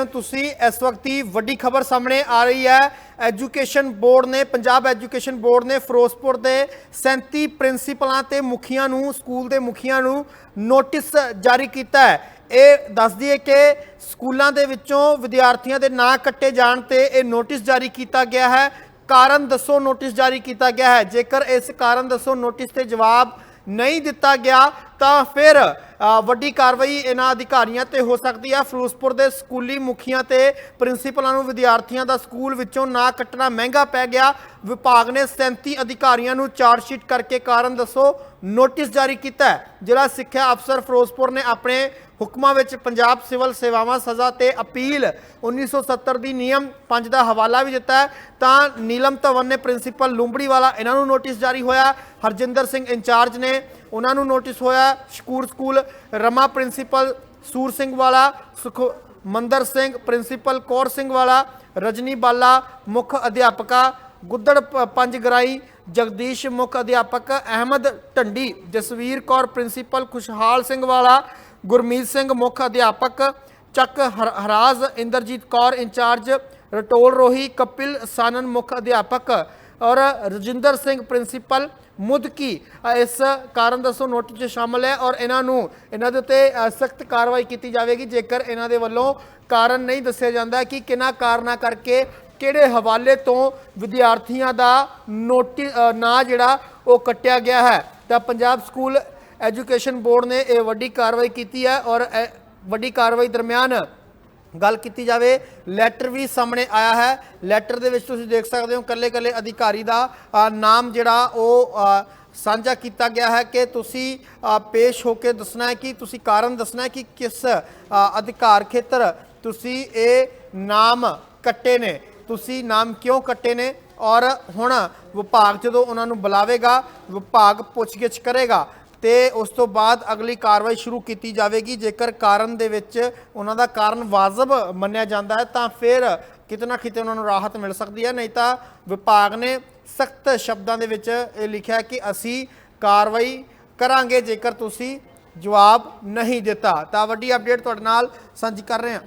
ਹੋ ਤੁਸੀਂ, ਇਸ ਵਕਤ ਦੀ ਵੱਡੀ ਖਬਰ ਸਾਹਮਣੇ ਆ ਰਹੀ ਹੈ। ਐਜੂਕੇਸ਼ਨ ਬੋਰਡ ਨੇ, ਪੰਜਾਬ ਐਜੂਕੇਸ਼ਨ ਬੋਰਡ ਨੇ ਫਿਰੋਜ਼ਪੁਰ ਦੇ 37 ਪ੍ਰਿੰਸੀਪਲਾਂ ਤੇ ਮੁਖੀਆਂ ਨੂੰ, ਸਕੂਲ ਦੇ ਮੁਖੀਆਂ ਨੂੰ ਨੋਟਿਸ ਜਾਰੀ ਕੀਤਾ ਹੈ। ਇਹ ਦੱਸਦੀ ਹੈ ਕਿ ਸਕੂਲਾਂ ਦੇ ਵਿੱਚੋਂ ਵਿਦਿਆਰਥੀਆਂ ਦੇ ਨਾਂ ਕੱਟੇ ਜਾਣ ਤੇ ਇਹ ਨੋਟਿਸ ਜਾਰੀ ਕੀਤਾ ਗਿਆ ਹੈ। ਕਾਰਨ ਦੱਸੋ, ਨੋਟਿਸ ਜਾਰੀ ਕੀਤਾ ਗਿਆ ਹੈ। ਜੇਕਰ ਇਸ ਕਾਰਨ ਦੱਸੋ, ਨੋਟਿਸ ਤੇ ਜਵਾਬ ਨਹੀਂ ਦਿੱਤਾ ਗਿਆ, ਤਾਂ ਫਿਰ ਵੱਡੀ ਕਾਰਵਾਈ ਇਹਨਾਂ ਅਧਿਕਾਰੀਆਂ ਤੇ ਹੋ ਸਕਦੀ ਹੈ ਫਿਰੋਜ਼ਪੁਰ ਦੇ ਸਕੂਲੀ ਮੁਖੀਆਂ ਤੇ ਪ੍ਰਿੰਸੀਪਲਾਂ ਨੂੰ ਵਿਦਿਆਰਥੀਆਂ ਦਾ ਸਕੂਲ ਵਿੱਚੋਂ ਨਾ ਕੱਟਣਾ ਮਹਿੰਗਾ ਪੈ ਗਿਆ। ਵਿਭਾਗ ਨੇ 37 ਅਧਿਕਾਰੀਆਂ ਨੂੰ ਚਾਰਜ ਸ਼ੀਟ ਕਰਕੇ ਕਾਰਨ ਦੱਸੋ, ਨੋਟਿਸ ਜਾਰੀ ਕੀਤਾ ਹੈ। ਜ਼ਿਲ੍ਹਾ ਸਿੱਖਿਆ ਅਫਸਰ ਫਿਰੋਜ਼ਪੁਰ ਨੇ ਆਪਣੇ ਹੁਕਮਾਂ ਵਿੱਚ ਪੰਜਾਬ ਸਿਵਲ ਸੇਵਾਵਾਂ ਸਜ਼ਾ ਤੇ ਅਪੀਲ 1970 ਦੀ ਨਿਯਮ 5 ਦਾ ਹਵਾਲਾ ਵੀ ਦਿੱਤਾ ਤਾਂ ਨੀਲਮ ਧਵਨ ਨੇ ਪ੍ਰਿੰਸੀਪਲ ਲੂੰਬੜੀ ਵਾਲਾ ਇਹਨਾਂ ਨੂੰ ਨੋਟਿਸ ਜਾਰੀ ਹੋਇਆ। ਹਰਜਿੰਦਰ ਸਿੰਘ ਇੰਚਾਰਜ ਨੇ ਉਹਨਾਂ ਨੂੰ ਨੋਟਿਸ ਹੋਇਆ। ਸ਼ਕੂਰ ਸਕੂਲ ਰਮਾ ਪ੍ਰਿੰਸੀਪਲ ਸੂਰ ਸਿੰਘ ਵਾਲਾ, ਸੁਖ ਮੰਦਰ ਸਿੰਘ, ਪ੍ਰਿੰਸੀਪਲ ਕੌਰ ਸਿੰਘ ਵਾਲਾ, ਰਜਨੀ ਬਾਲਾ, ਮੁੱਖ ਅਧਿਆਪਕਾ ਗੁੱਦੜ ਪ- ਪੰਜ ਗਰਾਈ, ਜਗਦੀਸ਼ ਮੁੱਖ ਅਧਿਆਪਕ ਅਹਿਮਦ ਢੰਡੀ, ਜਸਵੀਰ ਕੌਰ ਪ੍ਰਿੰਸੀਪਲ ਖੁਸ਼ਹਾਲ ਸਿੰਘ ਵਾਲਾ, ਗੁਰਮੀਤ ਸਿੰਘ ਮੁੱਖ ਅਧਿਆਪਕ ਚੱਕ ਹਰ- ਹਰਾਜ, ਇੰਦਰਜੀਤ ਕੌਰ ਇੰਚਾਰਜ, ਰਟੋਲ ਰੋਹੀ, ਕਪਿਲ ਸਾਨਨ ਮੁੱਖ ਅਧਿਆਪਕ ਔਰ ਰਜਿੰਦਰ ਸਿੰਘ ਪ੍ਰਿੰਸੀਪਲ ਮੁਦਕੀ। ਇਸ ਕਾਰਨ ਦੱਸੋ ਨੋਟਿਸ 'ਚ ਸ਼ਾਮਲ ਹੈ ਔਰ ਇਹਨਾਂ ਨੂੰ, ਇਹਨਾਂ ਦੇ ਉੱਤੇ ਸਖਤ ਕਾਰਵਾਈ ਕੀਤੀ ਜਾਵੇਗੀ। ਜੇਕਰ ਇਹਨਾਂ ਦੇ ਵੱਲੋਂ ਕਾਰਨ ਨਹੀਂ ਦੱਸਿਆ ਜਾਂਦਾ ਕਿ ਕਿਹਨਾਂ ਕਾਰਨਾਂ ਕਰਕੇ ਕਿਹੜੇ ਹਵਾਲੇ ਤੋਂ ਵਿਦਿਆਰਥੀਆਂ ਦਾ ਨੋਟਿਸ ਨਾਂ ਜਿਹੜਾ ਉਹ ਕੱਟਿਆ ਗਿਆ ਹੈ? ਤਾਂ ਪੰਜਾਬ ਸਕੂਲ ਐਜੂਕੇਸ਼ਨ ਬੋਰਡ ਨੇ ਇਹ ਵੱਡੀ ਕਾਰਵਾਈ ਕੀਤੀ ਹੈ ਔਰ ਇਹ ਵੱਡੀ ਕਾਰਵਾਈ ਦਰਮਿਆਨ ਗੱਲ ਕੀਤੀ ਜਾਵੇ, ਲੈਟਰ ਵੀ ਸਾਹਮਣੇ ਆਇਆ ਹੈ। ਲੈਟਰ ਦੇ ਵਿੱਚ ਤੁਸੀਂ ਦੇਖ ਸਕਦੇ ਹੋ ਕੱਲੇ ਕੱਲੇ ਅਧਿਕਾਰੀ ਦਾ ਨਾਮ ਜਿਹੜਾ ਉਹ ਸਾਂਝਾ ਕੀਤਾ ਗਿਆ ਹੈ ਕਿ ਤੁਸੀਂ ਪੇਸ਼ ਹੋ ਕੇ ਦੱਸਣਾ ਹੈ ਕਿ ਤੁਸੀਂ ਕਾਰਨ ਦੱਸਣਾ ਹੈ ਕਿ ਕਿਸ ਅਧਿਕਾਰ ਖੇਤਰ ਤੁਸੀਂ ਇਹ ਨਾਮ ਕੱਟੇ ਨੇ। ਤੁਸੀਂ ਨਾਮ ਕਿਉਂ ਕੱਟੇ ਨੇ? ਔਰ ਹੁਣ ਵਿਭਾਗ ਜਦੋਂ ਉਹਨਾਂ ਨੂੰ ਬੁਲਾਵੇਗਾ, ਵਿਭਾਗ ਪੁੱਛਗਿੱਛ ਕਰੇਗਾ ਤੇ ਉਸ ਤੋਂ ਬਾਅਦ ਅਗਲੀ ਕਾਰਵਾਈ ਸ਼ੁਰੂ ਕੀਤੀ ਜਾਵੇਗੀ। ਜੇਕਰ ਕਾਰਨ ਦੇ ਵਿੱਚ ਉਹਨਾਂ ਦਾ ਕਾਰਨ ਵਾਜਬ ਮੰਨਿਆ ਜਾਂਦਾ ਹੈ, ਤਾਂ ਫਿਰ ਕਿਤੇ ਨਾ ਕਿਤੇ ਉਹਨਾਂ ਨੂੰ ਰਾਹਤ ਮਿਲ ਸਕਦੀ ਹੈ। ਨਹੀਂ ਤਾਂ ਵਿਭਾਗ ਨੇ ਸਖਤ ਸ਼ਬਦਾਂ ਦੇ ਵਿੱਚ ਇਹ ਲਿਖਿਆ ਕਿ ਅਸੀਂ ਕਾਰਵਾਈ ਕਰਾਂਗੇ ਜੇਕਰ ਤੁਸੀਂ ਜਵਾਬ ਨਹੀਂ ਦਿੱਤਾ। ਤਾਂ ਵੱਡੀ ਅਪਡੇਟ ਤੁਹਾਡੇ ਨਾਲ ਸਾਂਝੀ ਕਰ ਰਹੇ ਹਾਂ।